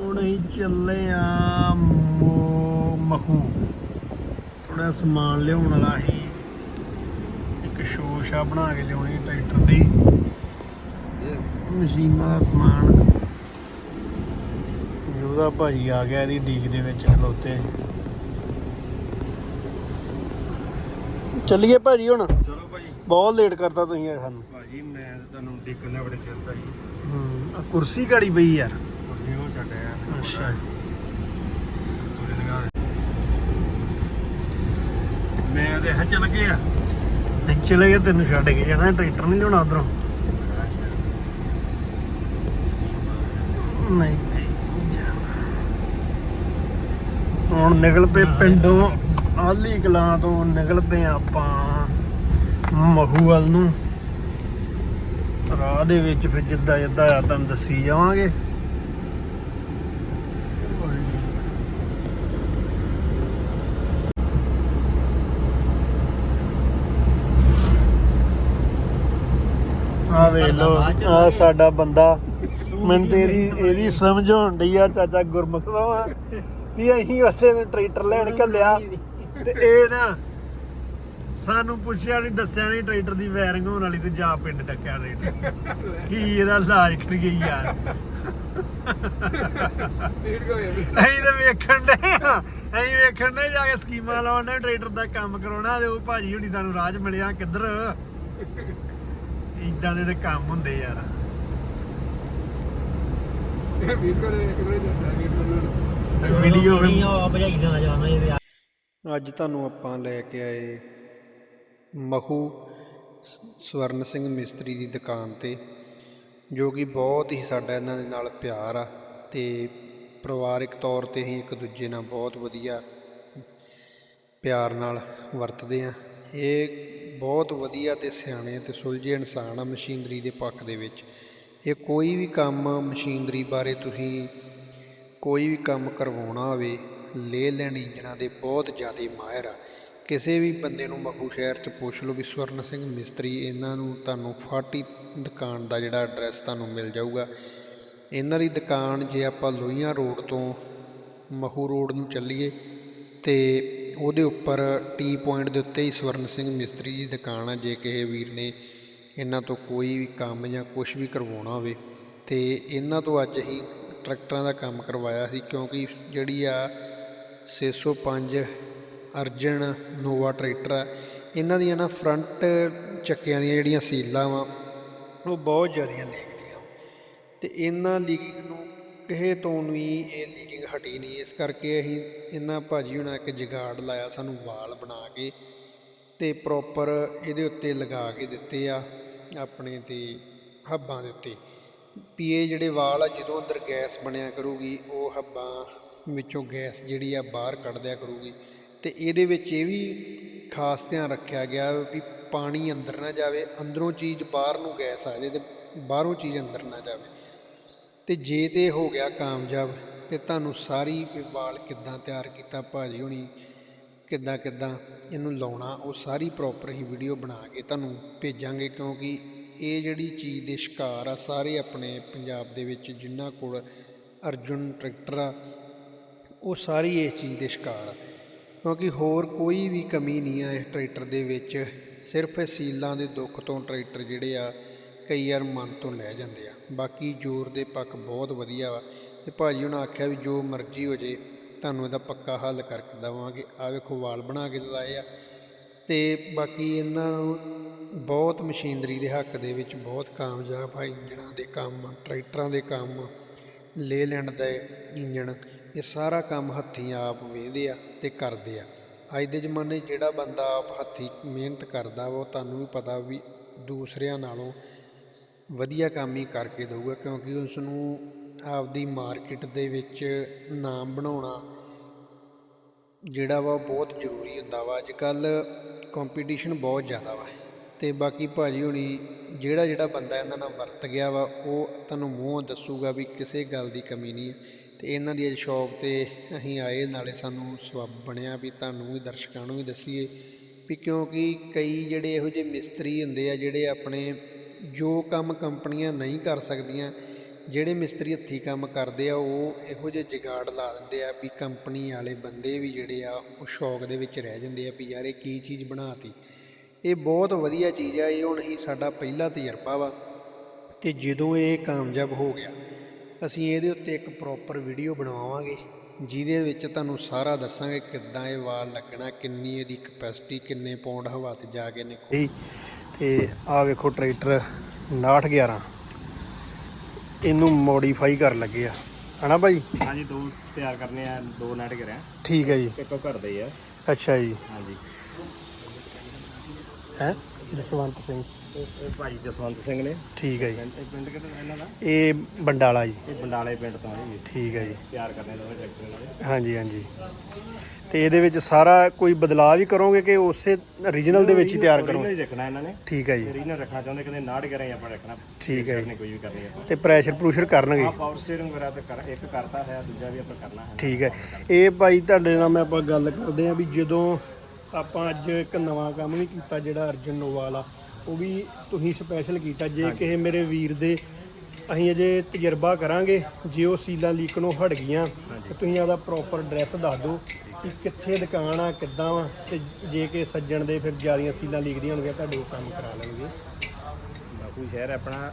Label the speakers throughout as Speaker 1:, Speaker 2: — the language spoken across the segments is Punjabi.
Speaker 1: ਹੁਣ ਅਸੀਂ ਚੱਲੇ ਆ ਮਖੂ। ਥੋੜਾ ਸਮਾਨ ਲਿਆਉਣ ਵਾਲਾ ਸੀ। ਇੱਕ ਸ਼ੋਸ਼ਾ ਬਣਾ ਕੇ ਲਿਆਉਣੀ ਟਰੈਕਟਰ ਦੀ। ਇਹ ਮਸ਼ੀਨਾਂ ਦਾ ਸਮਾਨ। ਯੋਦਾ ਭਾਜੀ ਆ ਗਿਆ ਇਹਦੀ ਡੀਕ ਦੇ ਵਿੱਚ ਖਲੋਤੇ। ਚੱਲੀਏ ਭਾਜੀ ਹੁਣ।
Speaker 2: ਚਲੋ ਭਾਜੀ।
Speaker 1: ਬਹੁਤ ਲੇਟ ਕਰਤਾ ਤੁਸੀਂ ਸਾਨੂੰ।
Speaker 2: ਭਾਜੀ ਮੈਂ ਤੁਹਾਨੂੰ ਦੇਖਣਾ ਬੜੇ ਚਿਰ ਦਾ ਜੀ
Speaker 1: ਹੂੰ ਆ ਕੁਰਸੀ ਘੜੀ ਪਈ ਯਾਰ।
Speaker 2: ਉਹ ਛੱਡਿਆ
Speaker 1: ਅੱਛਾ।
Speaker 2: ਲਗਾ ਮੈਂ ਤੇ ਹੱਜ ਲੱਗੇ ਆ।
Speaker 1: ਤੇ ਚਲੇ ਗਏ ਤੈਨੂੰ ਛੱਡ ਕੇ ਜਾਣਾ ਟਰੈਕਟਰ ਨਹੀਂ ਲਿਆਉਣਾ ਉਧਰੋਂ? ਨਹੀਂ। ਹੁਣ ਨਿਕਲ ਪਏ ਪਿੰਡੋਂ ਆਲੀ ਕਲਾਂ ਤੋਂ ਨਿਕਲ ਪਏ ਆਪਾਂ ਮਹੂ ਵੱਲ ਨੂੰ। ਰਾਹ ਦੇ ਵਿੱਚ ਫਿਰ ਜਿੱਦਾਂ ਜਿੱਦਾਂ ਆ ਤੁਹਾਨੂੰ ਦੱਸੀ ਜਾਵਾਂਗੇ ਆ ਵੇਖ ਲੋ ਆ ਸਾਡਾ ਬੰਦਾ। ਮੈਨੂੰ ਤੇਰੀ ਇਹਦੀ ਸਮਝ ਹੋਣ ਡਈ ਆ ਚਾਚਾ ਗੁਰਮੁਖ ਦਾ ਵਾ ਅਸੀਂ ਉਸੇ ਨੂੰ ਟਰੈਕਟਰ ਲੈਣ ਘੱਲਿਆ। ਤੇ ਇਹ ਨਾ ਸਾਨੂੰ ਪੁੱਛਿਆ ਨਹੀਂ ਦੱਸਿਆ ਨਹੀਂ ਟਰੈਕਟਰ ਦੀ ਵਾਇਰਿੰਗ ਹੋਣ ਵਾਲੀ ਤੇ ਜਾ ਪਿੰਡ ਟੱਕਿਆ ਟਰੈਕਟਰ ਕੀ ਇਹਦਾ ਇਲਾਜ ਕਰ ਗਈ ਯਾਰ। ਅਸੀਂ ਤਾਂ ਵੇਖਣ ਦੇ ਅਸੀਂ ਵੇਖਣ ਦੇ ਜਾ ਕੇ ਸਕੀਮਾਂ ਲਾਉਣ ਦੇ ਟਰੈਕਟਰ ਦਾ ਕੰਮ ਕਰਾਉਣਾ ਤੇ ਉਹ ਭਾਜੀ ਹੁਣੀ ਸਾਨੂੰ ਰਾਜ ਮਿਲਿਆ ਕਿੱਧਰ। ਇਦਾਂ ਦੇ ਤੇ ਕੰਮ ਹੁੰਦੇ ਯਾਰ। ਵੀਡੀਓ
Speaker 3: ਭਜਾਈ ਨਾ ਜਾਣਾ ਇਹਦੇ
Speaker 1: ਅੱਜ ਤੁਹਾਨੂੰ ਆਪਾਂ ਲੈ ਕੇ ਆਏ ਮਖੂ ਸਵਰਨ ਸਿੰਘ ਮਿਸਤਰੀ ਦੀ ਦੁਕਾਨ ਤੇ ਜੋ ਕਿ ਬਹੁਤ ਹੀ ਸਾਡਾ ਇਹਨਾਂ ਦੇ ਨਾਲ ਪਿਆਰ ਆ ਤੇ ਪਰਿਵਾਰਿਕ ਤੌਰ ਤੇ ਹੀ ਇੱਕ ਦੂਜੇ ਨਾਲ ਬਹੁਤ ਵਧੀਆ ਪਿਆਰ ਨਾਲ ਵਰਤਦੇ ਆ। ਇਹ ਬਹੁਤ ਵਧੀਆ ਤੇ ਸਿਆਣੇ ਤੇ ਸੁਲਝੇ ਇਨਸਾਨ ਆ ਮਸ਼ੀਨਰੀ ਦੇ ਪੱਖ ਦੇ ਵਿੱਚ। ਇਹ ਕੋਈ ਵੀ ਕੰਮ ਮਸ਼ੀਨਰੀ ਬਾਰੇ ਤੁਸੀਂ ਕੋਈ ਵੀ ਕੰਮ ਕਰਵਾਉਣਾ ਹੋਵੇ, ਲੈ ਲੈਣ ਇੰਜਣਾਂ ਦੇ ਬਹੁਤ ਜ਼ਿਆਦਾ ਮਾਹਿਰ ਆ। ਕਿਸੇ ਵੀ ਬੰਦੇ ਨੂੰ ਮਖੂ ਸ਼ਹਿਰ ਚ ਪੁੱਛ ਲਓ ਵੀ ਸਵਰਨ ਸਿੰਘ ਮਿਸਤਰੀ, ਇਹਨਾਂ ਨੂੰ ਤੁਹਾਨੂੰ ਫਾਟੀ ਦੁਕਾਨ ਦਾ ਜਿਹੜਾ ਐਡਰੈਸ ਤੁਹਾਨੂੰ ਮਿਲ ਜਾਊਗਾ। ਇਹਨਾਂ ਦੀ ਦੁਕਾਨ ਜੇ ਆਪਾਂ ਲੋਹੀਆਂ ਰੋਡ ਤੋਂ ਮਖੂ ਰੋਡ ਨੂੰ ਚੱਲੀਏ ਤੇ ਉਹਦੇ ਉੱਪਰ ਟੀ ਪੁਆਇੰਟ ਦੇ ਉੱਤੇ ਹੀ ਸਵਰਨ ਸਿੰਘ ਮਿਸਤਰੀ ਦੀ ਦੁਕਾਨ ਆ, ਜੇ ਕਿਸੇ ਵੀਰ ਨੇ ਇਹਨਾਂ ਤੋਂ ਕੋਈ ਵੀ ਕੰਮ ਜਾਂ ਕੁਝ ਵੀ ਕਰਵਾਉਣਾ ਹੋਵੇ। ਤੇ ਇਹਨਾਂ ਤੋਂ ਅੱਜ ਹੀ ਟਰੈਕਟਰਾਂ ਦਾ ਕੰਮ ਕਰਵਾਇਆ ਸੀ, ਕਿਉਂਕਿ ਜਿਹੜੀ ਆ 605 ਅਰਜਨ ਨੋਵਾ ਟਰੈਕਟਰ ਆ, ਇਹਨਾਂ ਦੀਆਂ ਨਾ ਫਰੰਟ ਚੱਕਿਆਂ ਦੀਆਂ ਜਿਹੜੀਆਂ ਸੀਲਾਂ ਵਾ, ਉਹ ਬਹੁਤ ਜ਼ਿਆਦੀਆਂ ਲੀਕਦੀਆਂ ਤੇ ਇਹਨਾਂ ਲੀਕਿੰਗ ਨੂੰ ਕਿਸੇ ਤੋਂ ਵੀ ਇਹ ਲੀਕਿੰਗ ਹਟੀ ਨਹੀਂ। ਇਸ ਕਰਕੇ ਅਸੀਂ ਇਹਨਾਂ ਭਾਜੀ ਹੁਣਾਂ ਇੱਕ ਜਗਾੜ ਲਾਇਆ, ਸਾਨੂੰ ਵਾਲ ਬਣਾ ਕੇ ਤੇ ਪ੍ਰੋਪਰ ਇਹਦੇ ਉੱਤੇ ਲਗਾ ਕੇ ਦਿੱਤੇ ਆ, ਆਪਣੇ ਤੇ ਹੱਬਾਂ ਦੇ ਉੱਤੇ। ਵੀ ਇਹ ਜਿਹੜੇ ਵਾਲ ਆ, ਜਦੋਂ ਅੰਦਰ ਗੈਸ ਬਣਿਆ ਕਰੂਗੀ, ਉਹ ਹੱਬਾਂ ਵਿੱਚੋਂ ਗੈਸ ਜਿਹੜੀ ਆ, ਬਾਹਰ ਕੱਢ ਦਿਆ ਕਰੂਗੀ। ਤੇ ਇਹਦੇ ਵਿੱਚ ਇਹ ਵੀ ਖਾਸ ਧਿਆਨ ਰੱਖਿਆ ਗਿਆ ਵੀ ਪਾਣੀ ਅੰਦਰ ਨਾ ਜਾਵੇ, ਅੰਦਰੋਂ ਚੀਜ਼ ਬਾਹਰ ਨੂੰ ਗੈਸ ਆ ਜਾਏ ਤੇ ਬਾਹਰੋਂ ਚੀਜ਼ ਅੰਦਰ ਨਾ ਜਾਵੇ। ਤੇ ਜੇ ਤੇ ਹੋ ਗਿਆ ਕਾਮਯਾਬ, ਤੇ ਤੁਹਾਨੂੰ ਸਾਰੀ ਵਾਲ ਕਿੱਦਾਂ ਤਿਆਰ ਕੀਤਾ ਭਾਜੀ ਹੁਣੀ? ਕਿੱਦਾਂ ਕਿੱਦਾਂ? ਇਹਨੂੰ ਲਾਉਣਾ, ਉਹ ਸਾਰੀ ਪ੍ਰੋਪਰ ਹੀ ਵੀਡੀਓ ਬਣਾ ਕੇ ਤੁਹਾਨੂੰ ਭੇਜਾਂਗੇ, ਕਿਉਂਕਿ ਇਹ ਜਿਹੜੀ ਚੀਜ਼ ਦੇ ਸ਼ਿਕਾਰ ਆ ਸਾਰੇ ਆਪਣੇ ਪੰਜਾਬ ਦੇ ਵਿੱਚ ਜਿਨ੍ਹਾਂ ਕੋਲ ਅਰਜੁਨ ਟਰੈਕਟਰ ਆ, ਉਹ ਸਾਰੀ ਇਸ ਚੀਜ਼ ਦੇ ਸ਼ਿਕਾਰ ਆ। ਕਿਉਂਕਿ ਹੋਰ ਕੋਈ ਵੀ ਕਮੀ ਨਹੀਂ ਆ ਇਸ ਟਰੈਕਟਰ ਦੇ ਵਿੱਚ, ਸਿਰਫ ਸੀਲਾਂ ਦੇ ਦੁੱਖ ਤੋਂ ਟਰੈਕਟਰ ਜਿਹੜੇ ਆ ਕਈ ਵਾਰ ਮਨ ਤੋਂ ਲੈ ਜਾਂਦੇ ਆ। ਬਾਕੀ ਜ਼ੋਰ ਦੇ ਪੱਕ ਬਹੁਤ ਵਧੀਆ ਵਾ ਤੇ ਭਾਜੀ ਉਹਨਾਂ ਆਖਿਆ ਵੀ ਜੋ ਮਰਜ਼ੀ ਹੋ ਜੇ, ਤੁਹਾਨੂੰ ਇਹਦਾ ਪੱਕਾ ਹੱਲ ਕਰਕੇ ਦੇਵਾਂਗੇ। ਆ ਵੇਖੋ ਵਾਲ ਬਣਾ ਕੇ ਲਾਏ ਆ ਤੇ ਬਾਕੀ ਇਹਨਾਂ ਨੂੰ ਬਹੁਤ ਮਸ਼ੀਨਰੀ ਦੇ ਹੱਕ ਦੇ ਵਿੱਚ ਬਹੁਤ ਕਾਮਯਾਬ ਆ ਇੰਜਣਾਂ ਦੇ ਕੰਮ, ਟਰੈਕਟਰਾਂ ਦੇ ਕੰਮ ਲੇ ਲੈਂਡ ਦਾ ਇੰਜਣ, ਇਹ ਸਾਰਾ ਕੰਮ ਹੱਥੀਂ ਆਪ ਵੇਖਦੇ ਆ ਤੇ ਕਰਦੇ ਆ। ਅੱਜ ਦੇ ਜ਼ਮਾਨੇ ਜਿਹੜਾ ਬੰਦਾ ਆਪ ਹੱਥੀਂ ਮਿਹਨਤ ਕਰਦਾ ਵਾ, ਉਹ ਤੁਹਾਨੂੰ ਵੀ ਪਤਾ ਵੀ ਦੂਸਰਿਆਂ ਨਾਲੋਂ ਵਧੀਆ ਕੰਮ ਹੀ ਕਰਕੇ ਦਊਗਾ ਕਿਉਂਕਿ ਉਸ ਨੂੰ ਆਪਦੀ ਮਾਰਕੀਟ ਦੇ ਵਿੱਚ ਨਾਮ ਬਣਾਉਣਾ ਜਿਹੜਾ ਵਾ ਉਹ ਬਹੁਤ ਜ਼ਰੂਰੀ ਹੁੰਦਾ ਵਾ। ਅੱਜ ਕੱਲ ਕੰਪੀਟੀਸ਼ਨ ਬਹੁਤ ਜ਼ਿਆਦਾ ਵਾ ਤੇ ਬਾਕੀ ਭਾਜੀ ਹੁਣੀ ਜਿਹੜਾ ਜਿਹੜਾ ਬੰਦਾ ਇਹਨਾਂ ਨਾਲ ਵਰਤ ਗਿਆ ਵਾ, ਉਹ ਤੁਹਾਨੂੰ ਮੂੰਹੋਂ ਦੱਸੂਗਾ ਵੀ ਕਿਸੇ ਗੱਲ ਦੀ ਕਮੀ ਨਹੀਂ ਹੈ ਤੇ ਇਹਨਾਂ ਦੀ ਅੱਜ ਸ਼ੌਪ ਤੇ ਅਸੀਂ ਆਏ, ਨਾਲੇ ਸਾਨੂੰ ਸਬੱਬ ਬਣਿਆ ਵੀ ਤੁਹਾਨੂੰ ਵੀ ਦਰਸ਼ਕਾਂ ਨੂੰ ਵੀ ਦੱਸੀਏ ਵੀ ਕਿਉਂਕਿ ਕਈ ਜਿਹੜੇ ਇਹੋ ਜਿਹੇ ਮਿਸਤਰੀ ਹੁੰਦੇ ਆ, ਜਿਹੜੇ ਆਪਣੇ ਜੋ ਕੰਮ ਕੰਪਨੀਆਂ ਨਹੀਂ ਕਰ ਸਕਦੀਆਂ, ਜਿਹੜੇ ਮਿਸਤਰੀ ਹੱਥੀ ਕੰਮ ਕਰਦੇ ਆ, ਉਹ ਇਹੋ ਜਿਹੇ ਜਗਾੜ ਲਾ ਦਿੰਦੇ ਆ ਵੀ ਕੰਪਨੀ ਵਾਲੇ ਬੰਦੇ ਵੀ ਜਿਹੜੇ ਆ, ਉਹ ਸ਼ੌਕ ਦੇ ਵਿੱਚ ਰਹਿ ਜਾਂਦੇ ਆ ਵੀ ਯਾਰ ਇਹ ਕੀ ਚੀਜ਼ ਬਣਾਤੀ। ਇਹ ਬਹੁਤ ਵਧੀਆ ਚੀਜ਼ ਆ, ਇਹ ਹੁਣ ਹੀ ਸਾਡਾ ਪਹਿਲਾ ਤਜਰਬਾ ਵਾ ਤੇ ਜਦੋਂ ਇਹ ਕਾਮਯਾਬ ਹੋ ਗਿਆ, ਅਸੀਂ ਇਹਦੇ ਉੱਤੇ ਇੱਕ ਪ੍ਰੋਪਰ ਵੀਡੀਓ ਬਣਾਵਾਂਗੇ ਜਿਹਦੇ ਵਿੱਚ ਤੁਹਾਨੂੰ ਸਾਰਾ ਦੱਸਾਂਗੇ ਕਿੱਦਾਂ ਇਹ ਵਾਲ ਲੱਗਣਾ, ਕਿੰਨੀ ਇਹਦੀ ਕਪੈਸਿਟੀ ਕਿੰਨੇ ਪੌਂਡ ਹਵਾ ਤੇ ਜਾ ਕੇ ਨਿਕਲ ਤੇ ਆ ਵੇਖੋ ਟਰੈਕਟਰ 6911 ਇਹਨੂੰ ਮੋਡੀਫਾਈ ਕਰ ਲੱਗੇ ਆ। ਹਨਾ ਭਾਈ
Speaker 3: ਹਾਂਜੀ ਦੋ ਤਿਆਰ ਕਰਨੇ ਆ ਦੋ ਨੈਟ ਕਰਿਆ
Speaker 1: ਠੀਕ ਹੈ ਜੀ।
Speaker 3: ਇੱਕੋ ਘਰ ਦੇ ਆ।
Speaker 1: ਅੱਛਾ ਜੀ।
Speaker 3: ਹਾਂਜੀ।
Speaker 1: ਹੈ? ਜਸਵੰਤ ਸਿੰਘ।
Speaker 3: ਇਹ ਭਾਈ ਜਸਵੰਤ ਸਿੰਘ ਨੇ।
Speaker 1: ਠੀਕ ਹੈ ਜੀ।
Speaker 3: ਪਿੰਡ ਇਹ ਪਿੰਡ ਕਿਤੇ ਇਹਨਾਂ ਦਾ?
Speaker 1: ਇਹ ਬੰਡਾਲਾ ਜੀ।
Speaker 3: ਇਹ ਬੰਡਾਲੇ ਪਿੰਡ ਤੋਂ ਜੀ।
Speaker 1: ਠੀਕ ਹੈ ਜੀ।
Speaker 3: ਤਿਆਰ ਕਰਨੇ ਦੋਵੇਂ ਟਰੈਕਟਰ ਨਾਲ
Speaker 1: ਹਾਂਜੀ ਹਾਂਜੀ। ਤੇ ਇਹਦੇ ਵਿੱਚ ਸਾਰਾ ਕੋਈ ਬਦਲਾਅ ਵੀ ਕਰੋਗੇ ਕਿ ਉਸੇ origignal ਦੇ ਵਿੱਚ ਹੀ ਤਿਆਰ ਕਰੋ
Speaker 3: ਨਹੀਂ ਰੱਖਣਾ ਇਹਨਾਂ ਨੇ।
Speaker 4: ਠੀਕ ਹੈ ਜੀ।
Speaker 3: ਰੀਜਨਲ ਰੱਖਣਾ ਚਾਹੁੰਦੇ ਕਹਿੰਦੇ ਨਾੜ ਕਰੇ ਆਪਾਂ ਰੱਖਣਾ।
Speaker 4: ਠੀਕ ਹੈ ਜੀ।
Speaker 3: ਕਰਨੀ ਕੋਈ ਵੀ ਕਰਨੀ ਆਪਾਂ।
Speaker 4: ਤੇ ਪ੍ਰੈਸ਼ਰ ਪ੍ਰੂਸ਼ਰ ਕਰਨਗੇ।
Speaker 3: ਆ ਪਾਵਰ ਸਟੀਅਰਿੰਗ ਵਗੈਰਾ ਤੇ ਕਰ ਇੱਕ ਕਰਤਾ ਹੈ ਦੂਜਾ ਵੀ ਆਪਾਂ ਕਰਨਾ ਹੈ।
Speaker 4: ਠੀਕ ਹੈ। ਇਹ ਭਾਈ ਤੁਹਾਡੇ ਨਾਲ ਮੈਂ ਆਪਾਂ ਗੱਲ ਕਰਦੇ ਆ ਵੀ ਜਦੋਂ ਆਪਾਂ ਅੱਜ ਇੱਕ ਨਵਾਂ ਕੰਮ ਵੀ ਕੀਤਾ ਜਿਹੜਾ ਅਰਜਨ ਨੋਵਾਲ ਆ ਉਹ ਵੀ ਤੁਸੀਂ ਸਪੈਸ਼ਲ ਕੀਤਾ। ਜੇ ਕਿਸੇ ਮੇਰੇ ਵੀਰ ਦੇ ਅਸੀਂ ਅਜੇ ਤਜਰਬਾ ਕਰਾਂਗੇ ਜੇ ਉਹ ਸੀਲਾਂ ਲੀਕਣੋਂ ਹਟ ਗਈਆਂ ਤੇ ਤੁਸੀਂ ਆਦਾ ਪ੍ਰੋਪਰ ਐਡਰੈਸ ਦੱਸ ਦਿਓ ਕਿ ਕਿੱਥੇ ਦੁਕਾਨ ਆ ਕਿੱਦਾਂ ਵਾ ਤੇ ਜੇ ਕਿ ਸੱਜਣ ਦੇ ਫਿਰ ਜਿਆਦੀਆਂ ਸੀਲਾਂ ਲੀਕਦੀਆਂ ਹੋਣਗੀਆਂ ਤੁਹਾਡੇ ਉਹ ਕੰਮ ਕਰਾ ਲੈਣਗੇ।
Speaker 3: ਬਾਪੂ ਸ਼ਹਿਰ ਆਪਣਾ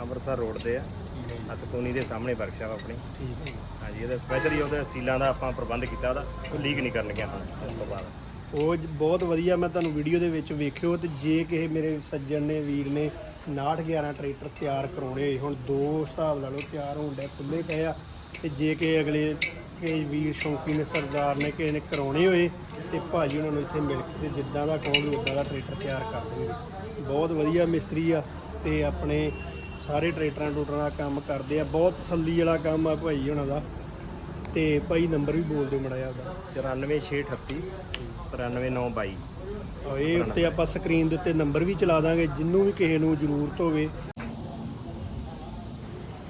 Speaker 3: ਅੰਮ੍ਰਿਤਸਰ ਰੋਡ ਤੇ ਆ। ਹੱਥਕੋਨੀ ਦੇ ਸਾਹਮਣੇ ਵਰਕਸ਼ਾਪ ਆਪਣੀ।
Speaker 4: ਠੀਕ ਹੈ
Speaker 3: ਹਾਂਜੀ ਇਹਦਾ ਸਪੈਸ਼ਲੀ ਉਹਦੇ ਸੀਲਾਂ ਦਾ ਆਪਾਂ ਪ੍ਰਬੰਧ ਕੀਤਾ ਉਹਦਾ ਕੋਈ ਲੀਕ ਨਹੀਂ ਕਰਨਗੇ ਹੁਣ ਇਸ ਤੋਂ ਬਾਅਦ।
Speaker 4: ਉਹ ਬਹੁਤ ਵਧੀਆ ਮੈਂ ਤੁਹਾਨੂੰ ਵੀਡੀਓ ਦੇ ਵਿੱਚ ਵੇਖਿਓ ਤੇ ਜੇ ਕਿਸੇ ਮੇਰੇ ਸੱਜਣ ਨੇ, ਵੀਰ ਨੇ 6911 ਟਰੈਕਟਰ ਤਿਆਰ ਕਰਾਉਣੇ ਹੋਏ ਹੁਣ ਦੋ ਹਿਸਾਬ ਲਾ ਲਓ ਤਿਆਰ ਹੋਣ ਦੇ ਖੁੱਲੇ ਪਏ ਆ ਤੇ ਜੇ ਕਿ ਅਗਲੇ ਕਿਸੇ ਵੀਰ ਸ਼ੌਂਕੀ ਨੇ, ਸਰਦਾਰ ਨੇ ਕਿਸੇ ਨੇ ਕਰਾਉਣੇ ਹੋਏ ਤੇ ਭਾਜੀ ਉਹਨਾਂ ਨੂੰ ਇੱਥੇ ਮਿਲ ਕੇ ਤੇ ਜਿੱਦਾਂ ਦਾ ਕਹੋਗੇ ਉਦਾਂ ਦਾ ਟਰੈਕਟਰ ਤਿਆਰ ਕਰ ਦੇਣਗੇ ਬਹੁਤ ਵਧੀਆ ਮਿਸਤਰੀ ਆ ਤੇ ਆਪਣੇ ਸਾਰੇ ਟਰੈਕਟਰਾਂ ਟੂਟਰਾਂ ਦਾ ਕੰਮ ਕਰਦੇ ਆ, ਬਹੁਤ ਤਸੱਲੀ ਵਾਲਾ ਕੰਮ ਆ ਭਾਈ ਉਹਨਾਂ ਦਾ ਤੇ ਭਾਈ ਨੰਬਰ ਵੀ ਬੋਲ ਦਿਓ ਮੜਾ ਜਿਹਾ ਉਹਦਾ
Speaker 3: 94638 93922
Speaker 4: ਆ ਇਹ ਉੱਤੇ ਆਪਾਂ ਸਕਰੀਨ ਦੇ ਉੱਤੇ ਨੰਬਰ ਵੀ ਚਲਾ ਦਾਂਗੇ ਜਿੰਨੂੰ ਵੀ ਕਿਸੇ ਨੂੰ ਜ਼ਰੂਰਤ ਹੋਵੇ।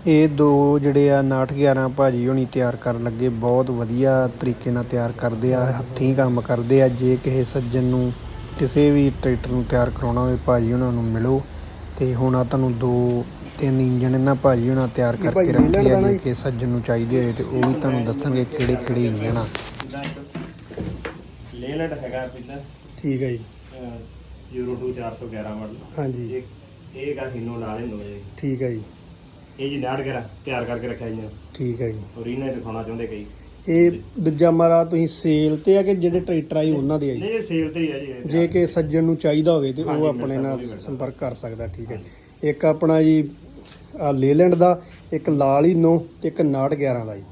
Speaker 1: ਇਹ ਦੋ ਜਿਹੜੇ ਆ 6911 ਭਾਜੀ ਹੁਣੀ ਤਿਆਰ ਕਰਨ ਲੱਗੇ ਬਹੁਤ ਵਧੀਆ ਤਰੀਕੇ ਨਾਲ ਤਿਆਰ ਕਰਦੇ ਆ ਹੱਥੀਂ ਕੰਮ ਕਰਦੇ ਆ ਜੇ ਕਿਸੇ ਸੱਜਣ ਨੂੰ ਕਿਸੇ ਵੀ ਟਰੈਕਟਰ ਨੂੰ ਤਿਆਰ ਕਰਾਉਣਾ ਹੋਵੇ ਭਾਜੀ ਉਹਨਾਂ ਨੂੰ ਮਿਲੋ। ਤੇ ਹੁਣ ਆ ਤੁਹਾਨੂੰ ਦੋ ਤਿੰਨ ਇੰਜਨ ਇਹਨਾਂ ਭਾਜੀ ਹੁਣਾਂ ਤਿਆਰ ਕਰਕੇ ਰੱਖੇ ਆ ਜੇ ਕਿਸੇ ਸੱਜਣ ਨੂੰ ਚਾਹੀਦੇ ਹੋਏ ਤੇ ਉਹ ਵੀ ਤੁਹਾਨੂੰ ਦੱਸਣਗੇ ਕਿਹੜੇ ਕਿਹੜੇ ਇੰਜਨ ਆ।
Speaker 3: ਲੇਲੈਂਡ ਹੈਗਾ ਪਹਿਲਾਂ
Speaker 4: ਠੀਕ ਹੈ ਜੀ।
Speaker 3: ਯੂਰੋ 2 411 ਮਾਡਲ
Speaker 4: ਹਾਂਜੀ।
Speaker 3: ਇਹ ਇਹ ਗਾ ਹਿੰਨੋ ਨਾਲ ਹਿੰਨੋ ਇਹ
Speaker 4: ਠੀਕ ਹੈ ਜੀ।
Speaker 3: ਇਹ ਜੀ ਨਾੜ ਕਰਾ ਤਿਆਰ ਕਰਕੇ ਰੱਖਿਆ ਜੀ
Speaker 4: ਠੀਕ ਹੈ ਜੀ।
Speaker 3: ਔਰੀਨਾ ਹੀ ਦਿਖਾਉਣਾ ਚਾਹੁੰਦੇ ਕਈ।
Speaker 4: ਇਹ ਦੂਜਾ ਮਾਰਾ ਤੁਸੀਂ ਸੇਲ ਤੇ ਆ ਕਿ ਜਿਹੜੇ ਟਰੈਕਟਰ ਆਈ ਉਹਨਾਂ ਦੇ ਆਈ
Speaker 3: ਨਹੀਂ ਇਹ ਸੇਲ ਤੇ ਹੀ ਆ ਜੀ।
Speaker 4: ਜੇ ਕਿ ਸੱਜਣ ਨੂੰ ਚਾਹੀਦਾ ਹੋਵੇ ਤੇ ਉਹ ਆਪਣੇ ਨਾਲ ਸੰਪਰਕ ਕਰ ਸਕਦਾ ਠੀਕ ਹੈ ਇੱਕ ਆਪਣਾ ਜੀ ਆ ਲੇਲੈਂਡ ਦਾ ਇੱਕ ਲਾਲ ਇਨੋ ਤੇ ਇੱਕ 6911 ਦਾ ਜੀ।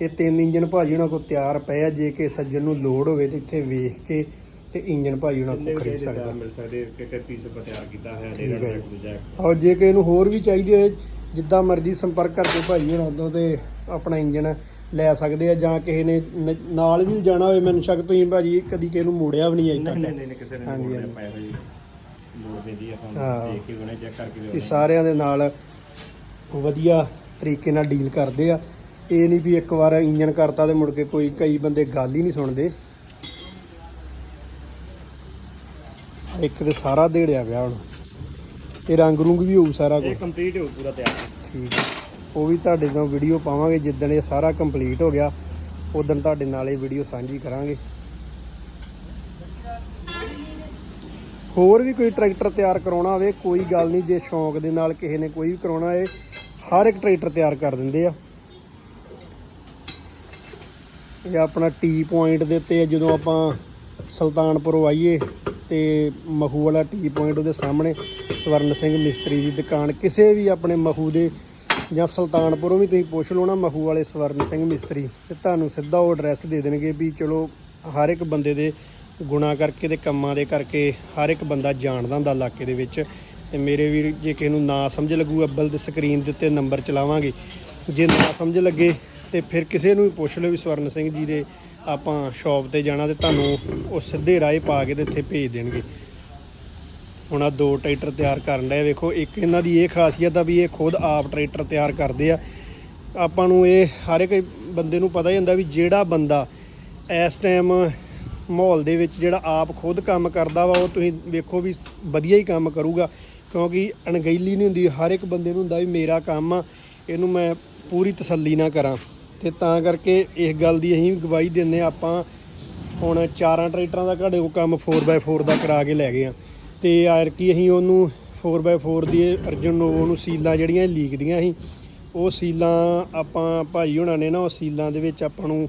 Speaker 4: ਇਹ ਤਿੰਨ ਇੰਜਨ ਭਾਜੀ ਉਹਨਾਂ ਕੋਲ ਤਿਆਰ ਪਏ ਆ ਜੇ ਕਿ ਸੱਜਣ ਨੂੰ ਲੋੜ ਹੋਵੇ ਤੇ ਇੱਥੇ ਵੇਖ ਕੇ ਤੇ ਇੰਜਨ ਭਾਜੀ ਉਹਨਾਂ ਕੋਲ ਖਰੀਦ ਸਕਦਾ
Speaker 3: ਮਿਲ ਸਕਦੇ ਕਿ ਕਿ ਪੀਸ ਤਿਆਰ ਕੀਤਾ ਹੋਇਆ
Speaker 4: ਠੀਕ ਹੈ ਜੀ। ਔਰ ਜੇ ਕਿ ਇਹਨੂੰ ਹੋਰ ਵੀ ਚਾਹੀਦੇ ਹੋਏ ਜਿੱਦਾਂ ਮਰਜ਼ੀ ਸੰਪਰਕ ਕਰਕੇ ਭਾਜੀ ਉਹਨਾਂ ਤੋਂ ਤੇ ਆਪਣਾ ਇੰਜਨ ਲੈ ਸਕਦੇ ਆ ਜਾਂ ਕਿਸੇ ਨੇ ਨ- ਨਾਲ ਵੀ ਜਾਣਾ ਹੋਵੇ ਮੈਨੂੰ ਸ਼ੱਕ ਤੁਸੀਂ ਭਾਜੀ ਕਦੀ ਕਿਸੇ ਨੂੰ ਮੋੜਿਆ ਵੀ ਨਹੀਂ ਅਜੇ
Speaker 3: ਨਹੀਂ ਨਹੀਂ
Speaker 4: ਤੱਕ
Speaker 3: ਨਹੀਂ ਕਿਸੇ ਨੇ
Speaker 4: ਹਾਂਜੀ,
Speaker 3: ਹਾਂਜੀ
Speaker 4: ਹਾਂਜੀ।
Speaker 3: ਪਾਇਆ ਹੋਈ ਲੋੜ ਪੈਂਦੀ ਆ
Speaker 4: ਹਾਂ।
Speaker 3: ਤੁਹਾਨੂੰ ਦੇਖ ਕੇ ਉਹਨੇ ਚੈੱਕ ਕਰਕੇ
Speaker 4: ਸਾਰਿਆਂ ਦੇ ਨਾਲ ਵਧੀਆ ਤਰੀਕੇ ਨਾਲ ਡੀਲ ਕਰਦੇ ਆ ਇਹ ਨਹੀਂ ਵੀ ਇੱਕ ਵਾਰ ਇੰਜਨ ਕਰਤਾ ਤੇ ਮੁੜ ਕੇ ਕੋਈ ਕਈ ਬੰਦੇ ਗੱਲ ਹੀ ਨਹੀਂ ਸੁਣਦੇ। ਇੱਕ ਤੇ ਸਾਰਾ ਦੇੜਿਆ ਪਿਆ ਹੁਣ। ਇਹ ਰੰਗ ਰੁੰਗ ਵੀ ਹੋਊ ਸਾਰਾ
Speaker 3: ਇਹ
Speaker 4: ਕੁਝ
Speaker 3: ਕੰਪਲੀਟ ਹੋ ਪੂਰਾ ਤਿਆਰ।
Speaker 4: ਠੀਕ ਹੈ। ਉਹ ਵੀ ਤੁਹਾਡੇ ਨਾਲ ਵੀਡੀਓ ਪਾਵਾਂਗੇ ਜਿੱਦਣ ਇਹ ਸਾਰਾ ਕੰਪਲੀਟ ਹੋ ਗਿਆ। ਉਦੋਂ ਤੁਹਾਡੇ ਨਾਲ ਇਹ ਵੀਡੀਓ ਸਾਂਝੀ ਕਰਾਂਗੇ। ਹੋਰ ਵੀ ਕੋਈ ਟਰੈਕਟਰ ਤਿਆਰ ਕਰਾਉਣਾ ਹੋਵੇ ਕੋਈ ਗੱਲ ਨਹੀਂ। ਜੇ ਸ਼ੌਂਕ ਦੇ ਨਾਲ ਕਿਸੇ ਨੇ ਕੋਈ ਵੀ ਕਰਾਉਣਾ ਹੋਏ ਹਰ ਇੱਕ ਟਰੈਕਟਰ ਤਿਆਰ ਕਰ ਦਿੰਦੇ ਆ। ਇਹ ਆਪਣਾ ਟੀ ਪੁਆਇੰਟ ਦੇ ਉੱਤੇ ਜਦੋਂ ਆਪਾਂ ਸੁਲਤਾਨਪੁਰੋਂ ਆਈਏ ਤੇ ਮਹੂ ਵਾਲਾ ਟੀ ਪੁਆਇੰਟ ਉਹਦੇ ਸਾਹਮਣੇ ਸਵਰਨ ਸਿੰਘ ਮਿਸਤਰੀ ਦੀ ਦੁਕਾਨ, ਕਿਸੇ ਵੀ ਆਪਣੇ ਮਹੂ ਦੇ ਜਾਂ ਸੁਲਤਾਨਪੁਰੋਂ ਵੀ ਤੁਸੀਂ ਪੁੱਛ ਲਓ ਨਾ ਮਹੂ ਵਾਲੇ ਸਵਰਨ ਸਿੰਘ ਮਿਸਤਰੀ, ਤੇ ਤੁਹਾਨੂੰ ਸਿੱਧਾ ਉਹ ਐਡਰੈਸ ਦੇ ਦੇਣਗੇ ਵੀ ਚਲੋ ਹਰ ਇੱਕ ਬੰਦੇ ਦੇ ਗੁਣਾ ਕਰਕੇ ਤੇ ਕੰਮਾਂ ਦੇ ਕਰਕੇ ਹਰ ਇੱਕ ਬੰਦਾ ਜਾਣਦਾ ਹੁੰਦਾ ਇਲਾਕੇ ਦੇ ਵਿੱਚ, ਤੇ ਮੇਰੇ ਵੀਰ ਜੇ ਕਿਸੇ ਨੂੰ ਨਾ ਸਮਝ ਲੱਗੂ, ਅੱਬਲ ਦੇ ਸਕਰੀਨ ਦੇ ਉੱਤੇ ਨੰਬਰ ਚਲਾਵਾਂਗੇ। ਜੇ ਨਾ ਸਮਝ ਲੱਗੇ ਤੇ ਫਿਰ ਕਿਸੇ ਨੂੰ ਵੀ ਪੁੱਛ ਲਓ ਵੀ ਸਵਰਨ ਸਿੰਘ ਜੀ ਦੇ ਆਪਾਂ ਸ਼ਾਪ ਤੇ ਜਾਣਾ ਤੇ ਤੁਹਾਨੂੰ ਉਹ ਸਿੱਧੇ ਰਾਹ ਪਾ ਕੇ ਤੇ ਇੱਥੇ ਭੇਜ ਦੇਣਗੇ। ਹੁਣ ਆ ਦੋ ਟਰੈਕਟਰ ਤਿਆਰ ਕਰਨ ਲਏ ਵੇਖੋ, ਇੱਕ ਇਹਨਾਂ ਦੀ ਇਹ ਖਾਸੀਅਤ ਆ ਵੀ ਇਹ ਖੁਦ ਆਪ ਟਰੈਕਟਰ ਤਿਆਰ ਕਰਦੇ ਆ। ਆਪਾਂ ਨੂੰ ਇਹ ਹਰ ਇੱਕ ਬੰਦੇ ਨੂੰ ਪਤਾ ਹੀ ਹੁੰਦਾ ਵੀ ਜਿਹੜਾ ਬੰਦਾ ਇਸ ਟਾਈਮ ਮਾਹੌਲ ਦੇ ਵਿੱਚ ਜਿਹੜਾ ਆਪ ਖੁਦ ਕੰਮ ਕਰਦਾ ਵਾ, ਉਹ ਤੁਸੀਂ ਵੇਖੋ ਵੀ ਵਧੀਆ ਹੀ ਕੰਮ ਕਰੂਗਾ। ਕਿਉਂਕਿ ਅਣਗਹਿਲੀ ਨਹੀਂ ਹੁੰਦੀ। ਹਰ ਇੱਕ ਬੰਦੇ ਨੂੰ ਹੁੰਦਾ ਵੀ ਮੇਰਾ ਕੰਮ ਆ, ਇਹਨੂੰ ਮੈਂ ਪੂਰੀ ਤਸੱਲੀ ਨਾ ਕਰਾਂ। ਤੇ ਤਾਂ ਕਰਕੇ ਇਸ ਗੱਲ ਦੀ ਅਸੀਂ ਵੀ ਗਵਾਹੀ ਦਿੰਨੇ ਹਾਂ। ਆਪਾਂ ਹੁਣ ਚਾਰਾਂ ਟਰੈਕਟਰਾਂ ਦਾ ਘੜੇ ਕੋਲ ਕੰਮ 4x4 ਦਾ ਕਰਾ ਕੇ ਲੈ ਗਏ ਆ ਤੇ ਆਇਰ ਕੀ ਅਸੀਂ ਉਹਨੂੰ 4x4 ਦੀ ਅਰਜਨ ਨੋਵੋ ਨੂੰ ਸੀਲਾਂ ਜਿਹੜੀਆਂ ਲੀਕ ਦੀਆਂ ਸੀ, ਉਹ ਸੀਲਾਂ ਆਪਾਂ ਭਾਈ ਹੁਣਾਂ ਨੇ ਨਾ, ਉਹ ਸੀਲਾਂ ਦੇ ਵਿੱਚ ਆਪਾਂ ਨੂੰ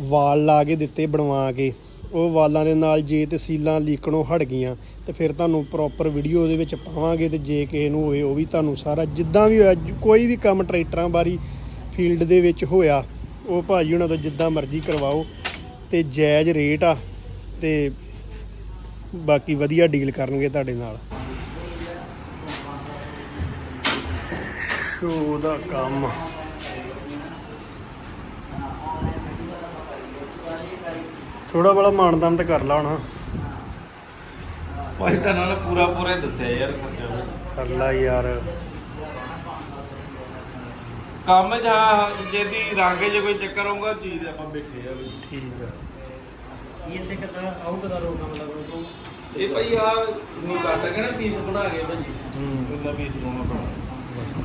Speaker 4: ਵਾਲ ਲਾ ਕੇ ਦਿੱਤੇ ਬਣਵਾ ਕੇ, ਉਹ ਵਾਲਾਂ ਦੇ ਨਾਲ ਜੇ ਤੇ ਸੀਲਾਂ ਲੀਕਣੋਂ ਹਟ ਗਈਆਂ, ਤੇ ਫਿਰ ਤੁਹਾਨੂੰ ਪ੍ਰੋਪਰ ਵੀਡੀਓ ਉਹਦੇ ਵਿੱਚ ਪਾਵਾਂਗੇ ਤੇ ਜੇ ਕਿਸੇ ਨੂੰ ਹੋਏ ਉਹ ਵੀ ਤੁਹਾਨੂੰ ਸਾਰਾ, ਜਿੱਦਾਂ ਵੀ ਹੋਇਆ, ਕੋਈ ਵੀ ਕੰਮ ਟਰੈਕਟਰਾਂ ਬਾਰੀ ਫੀਲਡ ਦੇ ਵਿੱਚ ਹੋਇਆ ਉਹ ਭਾਜੀ ਉਹਨਾਂ ਤੋਂ ਜਿੱਦਾਂ ਮਰਜ਼ੀ ਕਰਵਾਓ ਤੇ ਜਾਇਜ਼ ਰੇਟ ਆ ਤੇ ਬਾਕੀ ਵਧੀਆ ਡੀਲ ਕਰਨਗੇ ਤੁਹਾਡੇ ਨਾਲ। ਸ਼ੋ ਦਾ ਕੰਮ। ਥੋੜਾ ਬੜਾ ਮਾਨਦਾਨ ਤਾਂ ਕਰ ਲਾ ਹੁਣ।
Speaker 3: ਭਾਈ ਤਾਂ ਨਾਲ ਪੂਰਾ ਪੂਰਾ ਦੱਸਿਆ ਯਾਰ ਖਰਚਾ।
Speaker 4: ਕਰ ਲਾ ਯਾਰ।
Speaker 3: ਕੰਮ ਜਾਂ ਜਿਹਦੀ ਰੰਗ ਜੇ ਕੋਈ ਚੱਕਰ ਹੋਊਗਾ ਚੀਜ਼ ਆਪਾਂ ਬੈਠੇ ਆ ਵੀ।
Speaker 4: ਠੀਕ ਆ।
Speaker 3: ਇਹ ਤੇ ਕਿਦਾਂ ਆਊਟ ਦਾ ਰੋਕਾ ਮਤਲਬ ਇਹ ਭਾਈ ਆ ਨੂੰ ਕੱਟ ਕੇ ਨਾ ਪੀਸ ਬਣਾ ਕੇ ਭਾਜੀ
Speaker 4: ਹੂੰ।
Speaker 3: ਉਹਦਾ ਪੀਸ ਲਾਉਣਾ ਪੈਣਾ।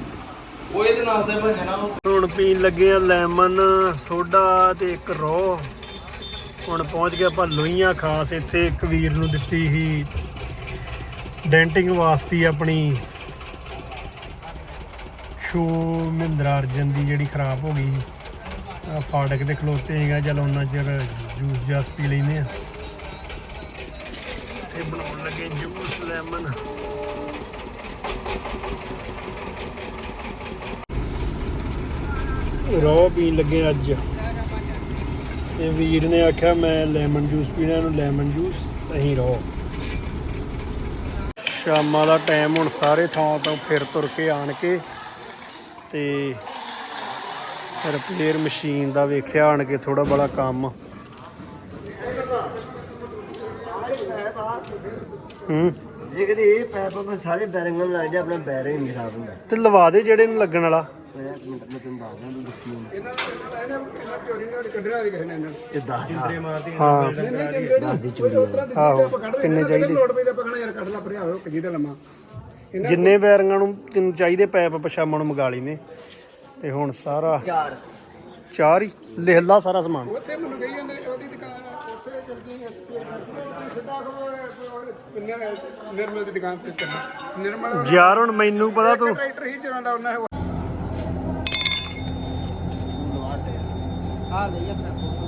Speaker 3: ਉਹ ਇਹਦੇ ਨਾਲ ਤੇ ਭੰਜਣਾ
Speaker 4: ਹੁਣ ਪੀਣ ਲੱਗੇ ਆ ਲੈਮਨ ਸੋਡਾ ਤੇ ਇੱਕ ਰੋ ਹੁਣ ਪਹੁੰਚ ਗਏ ਆਪਾਂ ਲੋਈਆਂ ਖਾਸ ਇੱਥੇ ਇੱਕ ਵੀਰ ਨੂੰ ਦਿੱਤੀ ਸੀ। ਡੈਂਟਿੰਗ ਵਾਸਤੇ ਆਪਣੀ ਸ਼ੂ ਮਹਿੰਦਰਾ ਅਰਜਨ ਦੀ ਜਿਹੜੀ ਖਰਾਬ ਹੋ ਗਈ ਫਾਟਕ ਤੇ ਖਲੋਤੇ ਹੈਗਾ ਚਲ ਉਹਨਾਂ ਚਿਰ ਜੂਸ ਜਾਸ ਪੀ ਲੈਨੇ ਆ। ਤੇ ਬਣਾਉਣ ਲੱਗੇ ਜੂਸ ਲੈਮਨ। ਰੋ ਪੀਣ ਲੱਗੇ ਅੱਜ। ਤੇ ਵੀਰ ਨੇ ਆਖਿਆ, ਮੈਂ ਲੈਮਨ ਜੂਸ ਪੀਣਾ, ਇਹਨੂੰ ਲੈਮਨ ਜੂਸ, ਅਸੀਂ ਰੋ ਸ਼ਾਮਾਂ ਦਾ ਟਾਈਮ ਹੁਣ ਸਾਰੇ ਥਾਂ ਤੋਂ ਫਿਰ ਤੁਰ ਕੇ ਆਣ ਕੇ ਤੇ ਰਿਪੇਅਰ ਮਸ਼ੀਨ ਦਾ ਵੇਖਿਆ ਆਣ ਕੇ ਥੋੜਾ ਬੜਾ ਕੰਮ। ਹੂੰ।
Speaker 5: ਜੇ ਕਦੇ ਇਹ ਪੈਪ ਮੈਂ ਸਾਰੇ ਬੈਰਿੰਗਾਂ ਨੂੰ ਲੱਗ ਜਾ ਆਪਣਾ ਬੈਰਿੰਗ ਨਹੀਂ ਖਰਾਬ ਹੁੰਦਾ।
Speaker 4: ਤੇ ਲਵਾ ਦੇ ਜਿਹੜੇ ਨੂੰ ਲੱਗਣ ਵਾਲਾ।
Speaker 5: ਮੈਂ ਇੱਕ ਮਿੰਟ ਮੈਂ ਤੈਨੂੰ ਦੱਸਦਾ ਤੂੰ ਦੱਸੀ ਹੁਣ। ਇਹ ਦੱਸ ਦਾ।
Speaker 4: ਹਾਂ।
Speaker 5: ਦੱਸ ਦੀ ਚੋਰੀ ਆ।
Speaker 4: ਆਹੋ ਕਿੰਨੇ ਚਾਹੀਦੇ? ਜਿੰਨੇ ਬੈਰਿੰਗਾਂ ਨੂੰ ਤੈਨੂੰ ਚਾਹੀਦੇ ਪੈਪ ਪਛਾਮਣ ਨੂੰ ਮੰਗਾ ਲੈਨੇ ਤੇ ਹੁਣ ਸਾਰਾ
Speaker 5: ਚਾਰ।
Speaker 4: ਚਾਰ ਹੀ। ਲਿਖ ਲਾ ਸਾਰਾ ਸਮਾਨ।
Speaker 6: ਉੱਥੇ ਮੈਨੂੰ ਕਹੀ ਜਾਂਦੇ ਉਹਦੀ ਦੁਕਾਨ ਉੱਥੇ ਚੱਲ ਗਈ ਐਸਪੀ ਸਿੱਧਾ ਕੋ ਨਿਰਮਲ ਦੀ ਦੁਕਾਨ ਤੇ ਚੱਲ। ਨਿਰਮਲ
Speaker 4: ਯਾਰ ਹੁਣ ਮੈਨੂੰ ਪਤਾ ਤੂੰ
Speaker 6: ਟਰੈਕਟਰ ਹੀ ਚਲਾਉਂਦਾ ਉਹਨਾਂ ਹੈ
Speaker 7: ਆ ਲਈ ਆਪਣਾ ਫੋਟੋ ਤੇ